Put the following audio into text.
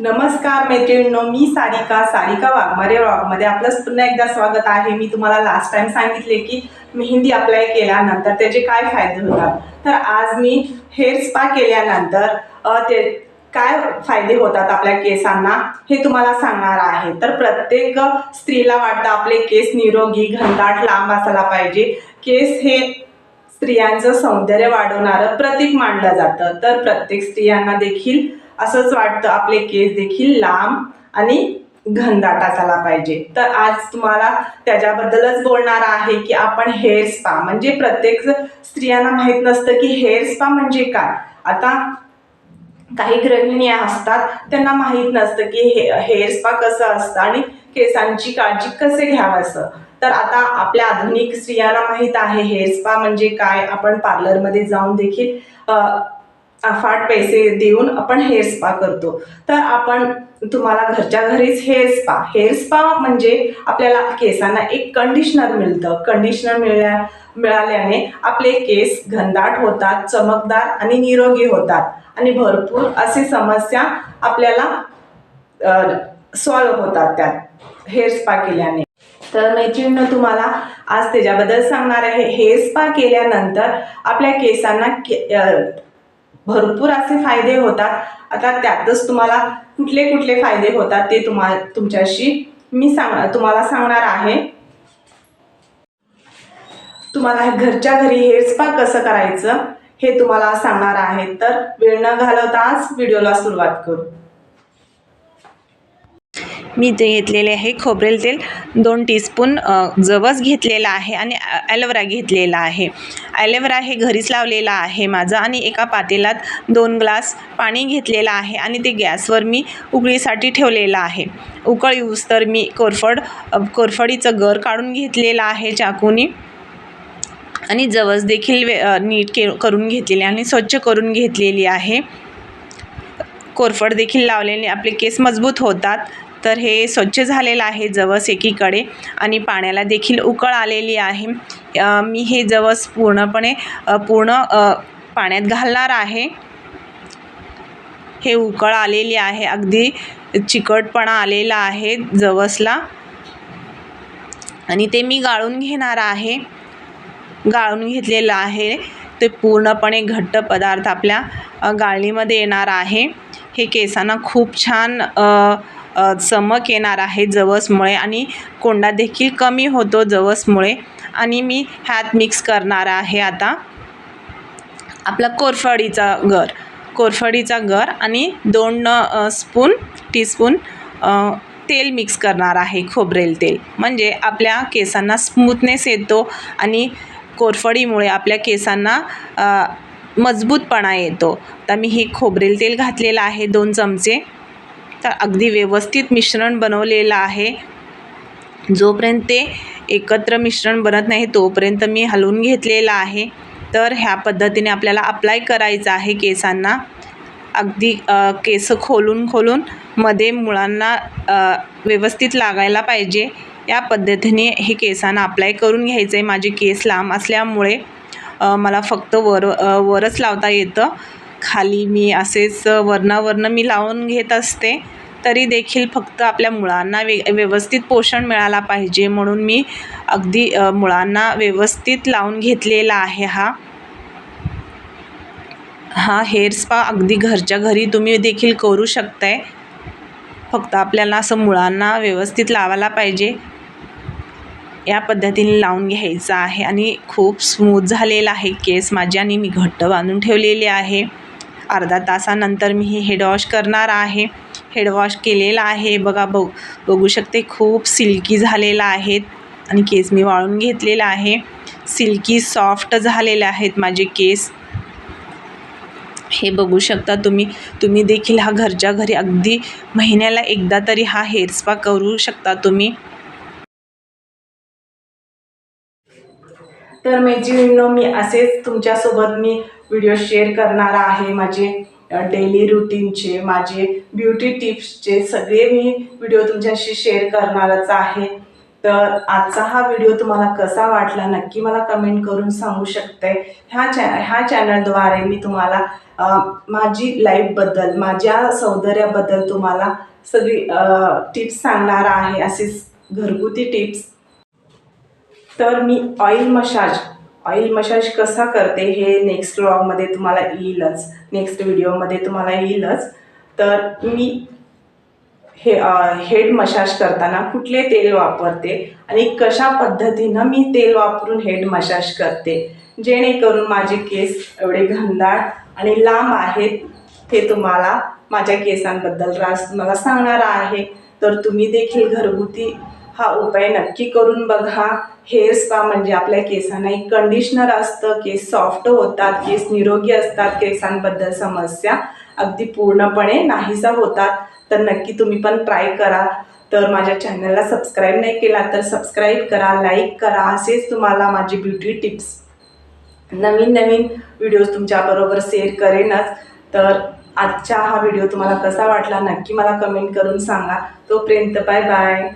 नमस्कार मैत्रिणींनो मी सारिका. सारिका वाघमारे व्लॉगमध्ये आपलं पुन्हा एकदा स्वागत आहे. मी तुम्हाला लास्ट टाइम सांगितले की मेहंदी अप्लाय केल्यानंतर त्याचे काय फायदे होतात. तर आज मी हेअर स्पा केल्यानंतर ते काय फायदे होतात आपल्या केसांना हे तुम्हाला सांगणार आहे. तर प्रत्येक स्त्रीला वाटतं आपले केस निरोगी घनदाट लांब असायला पाहिजे. केस हे स्त्रियांचं सौंदर्य वाढवणारं प्रतीक मानलं जातं. तर प्रत्येक स्त्रियांना देखील असंच वाटतं. आपले केस देखील लांब आणि घनदाट असायला पाहिजे. तर आज तुम्हाला त्याच्याबद्दलच बोलणार आहे की आपण हेअर स्पा म्हणजे प्रत्येक स्त्रियांना माहीत नसतं की हेअर स्पा म्हणजे काय. आता काही गृहिणी असतात त्यांना माहीत नसतं की हे हेअर स्पा कसं असतं आणि केसांची काळजी कसे घ्यावं असं तर आता आपल्या आधुनिक स्त्रियांना माहीत आहे हेअर स्पा म्हणजे काय? आपण पार्लरमध्ये जाऊन देखील अफाट पैसे देऊन आपण हेअर स्पा करतो. तर आपण तुम्हाला घरच्या घरीच हेअर स्पा. हेअर स्पा म्हणजे आपल्याला केसांना एक कंडिशनर मिळतं. कंडिशनर मिळल्या मिळाल्याने आपले केस घनदाट होतात चमकदार आणि निरोगी होतात. आणि भरपूर अशी समस्या आपल्याला सॉल्व होतात त्यात. हेअर स्पा केल्याने. तर मैत्रिणीनं तुम्हाला आज त्याच्याबद्दल सांगणार आहे. हेअर स्पा केल्यानंतर आपल्या केसांना के भरपूर असे फायदे होतात. आता त्यातच तुम्हाला कुठले कुठले फायदे होतात ते तुम्हा तुमच्याशी मी सांग तुम्हाला सांगणार आहे. तुम्हाला घरच्या घरी हेअर स्पा कसं करायचं हे तुम्हाला सांगणार आहे. तर वेळ न घालवता आज व्हिडिओला सुरुवात करू. मी ते घेतलेले आहे खोबरेल तेल दोन टीस्पून जवस घेतलेला आहे आणि ॲलोवेरा घेतलेला आहे. ॲलोवेरा हे घरीच लावलेला आहे माझं आणि एका पातेलात दोन ग्लास पाणी घेतलेलं आहे आणि ते गॅसवर मी उकळीसाठी ठेवलेलं आहे. उकळ येऊस तर मी कोरफड कोरफडीचं गर काढून घेतलेलं आहे चाकूनी आणि जवस देखील वे नीट के करून घेतलेली आणि स्वच्छ करून घेतलेली आहे. कोरफड देखील लावल्याने आपले केस मजबूत होतात. तर हे स्वच्छ झालेलं आहे जवस एकीकडे आणि पाण्याला देखील उकळ आलेली आहे. मी हे जवस पूर्णपणे पूर्ण पाण्यात घालणार आहे. हे उकळ आलेली आहे. अगदी चिकटपणा आलेला आहे जवसला. आणि ते मी गाळून घेणार आहे. गाळून घेतलेलं आहे. ते पूर्णपणे घट्ट पदार्थ आपल्या गाळणीमध्ये येणार आहे. हे केसांना खूप छान चमक येणार आहे जवसमुळे आणि कोंडा देखील कमी होतो जवसमुळे. आणि मी ह्यात मिक्स करणार आहे आता आपला कोरफडीचा गर. कोरफडीचा गर आणि दोन स्पून टीस्पून तेल मिक्स करणार आहे खोबरेल तेल. म्हणजे आपल्या केसांना स्मूथनेस येतो आणि कोरफडीमुळे आपल्या केसांना मजबूतपणा येतो. तर मी हे खोबरेल तेल घातलेलं आहे दोन चमचे. तर अगदी व्यवस्थित मिश्रण बनवलेलं आहे. जोपर्यंत ते एकत्र मिश्रण बनत नाही तोपर्यंत मी हलवून घेतलेलं आहे. तर ह्या पद्धतीने आपल्याला अप्लाय करायचं आहे केसांना. अगदी केस खोलून खोलून मध्ये मुळांना व्यवस्थित लागायला पाहिजे. या पद्धतीने हे केसांना अप्लाय करून घ्यायचं आहे माझे केस लांब असल्यामुळे मला फक्त वर वरच लावता येतं. खाली मी असेच वरणावरनं मी लावून घेत असते. तरी देखील फक्त आपल्या मुळांना वे व्यवस्थित पोषण मिळाला पाहिजे म्हणून मी अगदी मुळांना व्यवस्थित लावून घेतलेला आहे हा. हा हेअर स्पा अगदी घरच्या घरी तुम्ही देखील करू शकताय. फक्त आपल्याला असं मुळांना व्यवस्थित लावायला पाहिजे. या पद्धतीने लावून घ्यायचं आहे आणि खूप स्मूथ झालेला आहे केस माझे आणि मी घट्ट बांधून ठेवलेले आहे. अर्धा तासानंतर मी हे हेडवॉश करणार आहे. हेडवॉश केलेला आहे. बघा बघ बघू शकते खूप सिल्की झालेला आहेत आणि केस मी वाळून घेतलेला आहे. सिल्की सॉफ्ट झालेले आहेत माझे केस. हे बघू शकता तुम्ही. तुम्ही देखील हा घरच्या घरी अगदी महिन्याला एकदा तरी हा हेअर स्पा करू शकता तुम्ही. तर मैत्रिणींनो मी असेच तुमच्यासोबत मी व्हिडिओ शेअर करणार आहे माझे डेली रुटीनचे माझे ब्युटी टिप्सचे सगळे मी व्हिडिओ तुमच्याशी शेअर करणारच आहे. तर आजचा हा व्हिडिओ तुम्हाला कसा वाटला नक्की मला कमेंट करून सांगू शकते. ह्या चॅ ह्या चॅनलद्वारे मी तुम्हाला माझी लाईफबद्दल माझ्या सौंदर्याबद्दल तुम्हाला सगळी टिप्स सांगणार आहे. असेच घरगुती टिप्स तर मी ऑइल मसाज ऑइल मसाज कसा करते हे नेक्स्ट व्लॉगमध्ये तुम्हाला येईलच. नेक्स्ट व्हिडिओमध्ये तुम्हाला येईलच. तर मी हे हेड मसाज करताना कुठले तेल वापरते आणि कशा पद्धतीनं मी तेल वापरून हेड मसाज करते. जेणेकरून माझे केस एवढे घनदाट आणि लांब आहेत हे तुम्हाला माझ्या केसांबद्दल रास तुम्हाला सांगणार आहे. तर तुम्ही देखील घरगुती हा उपाय नक्की करून बघा. हेअर स्पा म्हणजे आपल्या केसांना एक कंडिशनर असतं. केस सॉफ्ट होतात केस निरोगी असतात केसांबद्दल समस्या अगदी पूर्णपणे नाहीसा होतात. तर नक्की तुम्ही पण ट्राय करा. तर माझ्या चॅनलला सबस्क्राईब नाही केला तर सबस्क्राईब करा लाईक करा. असेच तुम्हाला माझी ब्युटी टिप्स नवीन नवीन व्हिडिओज तुमच्याबरोबर शेअर करेनच. तर आजचा हा व्हिडिओ तुम्हाला कसा वाटला नक्की मला कमेंट करून सांगा. तोपर्यंत बाय बाय